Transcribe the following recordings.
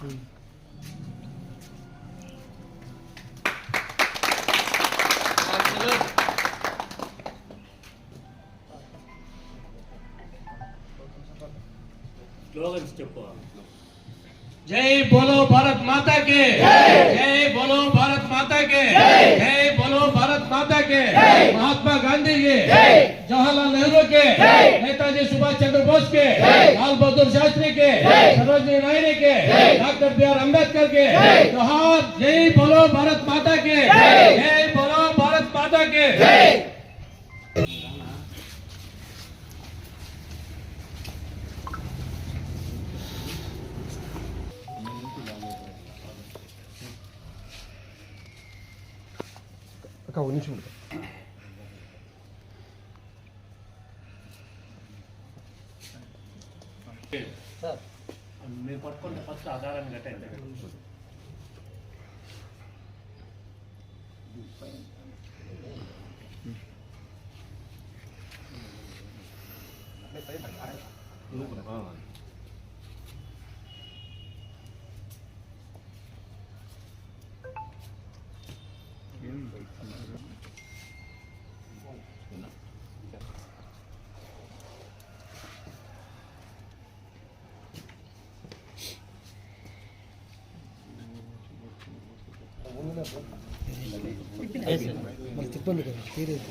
Hum. Go and step. जय बोलो भारत माता के जय बोलो भारत माता के जय बोलो भारत माता के महात्मा गांधी के जवाहरलाल नेहरू के नेताजी सुभाष चंद्र बोस के लाल बहादुर शास्त्री के सरोजनी नायडू के डॉक्टर बी आर अंबेडकर के जय बोलो भारत माता के जय बोलो भारत माता के అక్క ఒక నిమిషం ఉండు. మీరు పట్టుకుంటే ఫస్ట్ ఆధారాన్ని కట్టండి మరి తిప్పండి కదా తీరేది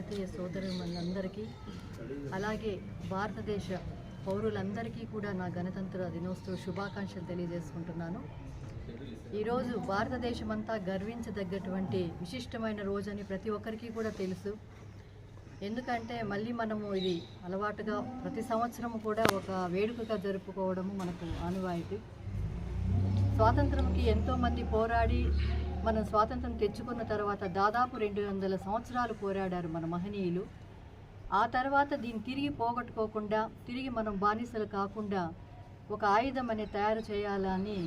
భారతీయ సోదరు మనందరికీ అలాగే భారతదేశ పౌరులందరికీ కూడా నా గణతంత్ర దినోత్సవ శుభాకాంక్షలు తెలియజేసుకుంటున్నాను. ఈరోజు భారతదేశమంతా గర్వించదగ్గటువంటి విశిష్టమైన రోజని ప్రతి ఒక్కరికి కూడా తెలుసు. ఎందుకంటే మళ్ళీ మనము ఇది అలవాటుగా ప్రతి సంవత్సరం కూడా ఒక వేడుకగా జరుపుకోవడము మనకు ఆనవాయితీ. స్వాతంత్రంకి ఎంతోమంది పోరాడి మనం స్వాతంత్రం తెచ్చుకున్న తర్వాత దాదాపు రెండు వందల సంవత్సరాలు పోరాడారు మన మహనీయులు. ఆ తర్వాత దీన్ని తిరిగి పోగొట్టుకోకుండా తిరిగి మనం బానిసలు కాకుండా ఒక ఆయుధం అనేది తయారు చేయాలని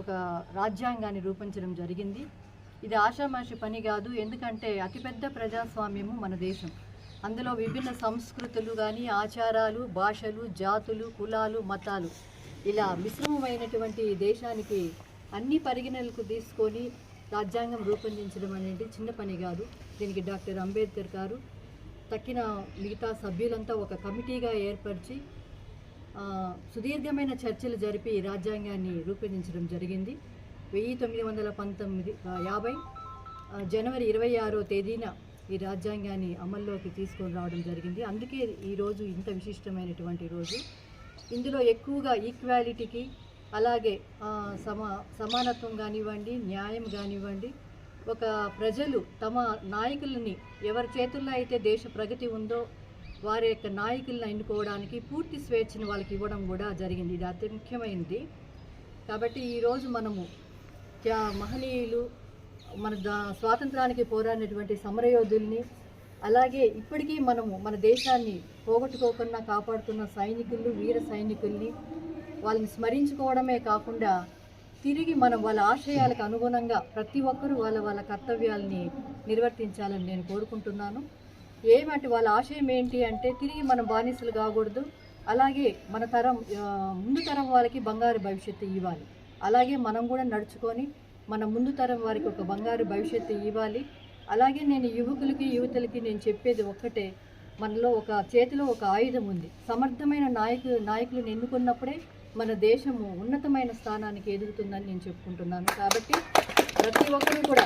ఒక రాజ్యాంగాన్ని రూపించడం జరిగింది. ఇది ఆషామాషి పని కాదు ఎందుకంటే అతిపెద్ద ప్రజాస్వామ్యము మన దేశం. అందులో విభిన్న సంస్కృతులు కానీ ఆచారాలు భాషలు జాతులు కులాలు మతాలు ఇలా మిశ్రమమైనటువంటి దేశానికి అన్ని పరిగణనలకు తీసుకొని రాజ్యాంగం రూపొందించడం అనేది చిన్న పని కాదు. దీనికి డాక్టర్ అంబేద్కర్ గారు తక్కిన మిగతా సభ్యులంతా ఒక కమిటీగా ఏర్పరిచి సుదీర్ఘమైన చర్చలు జరిపి రాజ్యాంగాన్ని రూపొందించడం జరిగింది. వెయ్యి తొమ్మిది వందల పంతొమ్మిది యాభై జనవరి ఇరవై ఆరో తేదీన ఈ రాజ్యాంగాన్ని అమల్లోకి తీసుకొని రావడం జరిగింది. అందుకే ఈరోజు ఇంత విశిష్టమైనటువంటి రోజు. ఇందులో ఎక్కువగా ఈక్వాలిటీకి అలాగే సమా సమానత్వం కానివ్వండి న్యాయం కానివ్వండి ఒక ప్రజలు తమ నాయకులని ఎవరి చేతుల్లో అయితే దేశ ప్రగతి ఉందో వారి యొక్క నాయకులను ఎన్నుకోవడానికి పూర్తి స్వేచ్ఛను వాళ్ళకి ఇవ్వడం కూడా జరిగింది. ఇది అతి ముఖ్యమైనది. కాబట్టి ఈరోజు మనము మహనీయులు మన దా స్వాతంత్రానికి పోరాడినటువంటి సమరయోధుల్ని అలాగే ఇప్పటికీ మనము మన దేశాన్ని పోగొట్టుకోకుండా కాపాడుతున్న సైనికులు వీర సైనికుల్ని వాళ్ళని స్మరించుకోవడమే కాకుండా తిరిగి మనం వాళ్ళ ఆశయాలకు అనుగుణంగా ప్రతి ఒక్కరూ వాళ్ళ వాళ్ళ కర్తవ్యాలని నిర్వర్తించాలని నేను కోరుకుంటున్నాను. ఏమంటే వాళ్ళ ఆశయం ఏంటి అంటే తిరిగి మనం బానిసలు కాకూడదు. అలాగే మన తరం ముందు తరం వాళ్ళకి బంగారు భవిష్యత్తు ఇవ్వాలి. అలాగే మనం కూడా నడుచుకొని మన ముందు తరం వారికి ఒక బంగారు భవిష్యత్తు ఇవ్వాలి. అలాగే నేను యువకులకి యువతులకి నేను చెప్పేది ఒక్కటే. మనలో ఒక చేతిలో ఒక ఆయుధం ఉంది. సమర్థమైన నాయకులు నాయకులను ఎన్నుకున్నప్పుడే మన దేశము ఉన్నతమైన స్థానానికి ఎదుగుతుందని నేను చెప్పుకుంటున్నాను. కాబట్టి ప్రతి ఒక్కరూ కూడా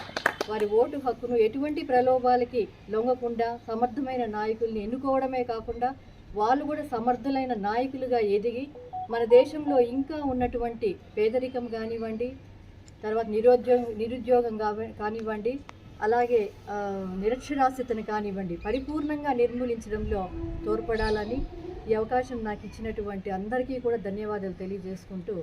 వారి ఓటు హక్కును ఎటువంటి ప్రలోభాలకి లొంగకుండా సమర్థమైన నాయకుల్ని ఎన్నుకోవడమే కాకుండా వాళ్ళు కూడా సమర్థులైన నాయకులుగా ఎదిగి మన దేశంలో ఇంకా ఉన్నటువంటి పేదరికం కానివ్వండి తర్వాత నిరుద్యోగం నిరుద్యోగం కానివ్వండి అలాగే నిరక్షరాస్యతను కానివ్వండి పరిపూర్ణంగా నిర్మూలించడంలో తోడ్పడాలని ఈ అవకాశం నాకు ఇచ్చినటువంటి అందరికీ కూడా ధన్యవాదాలు తెలియజేసుకుంటూ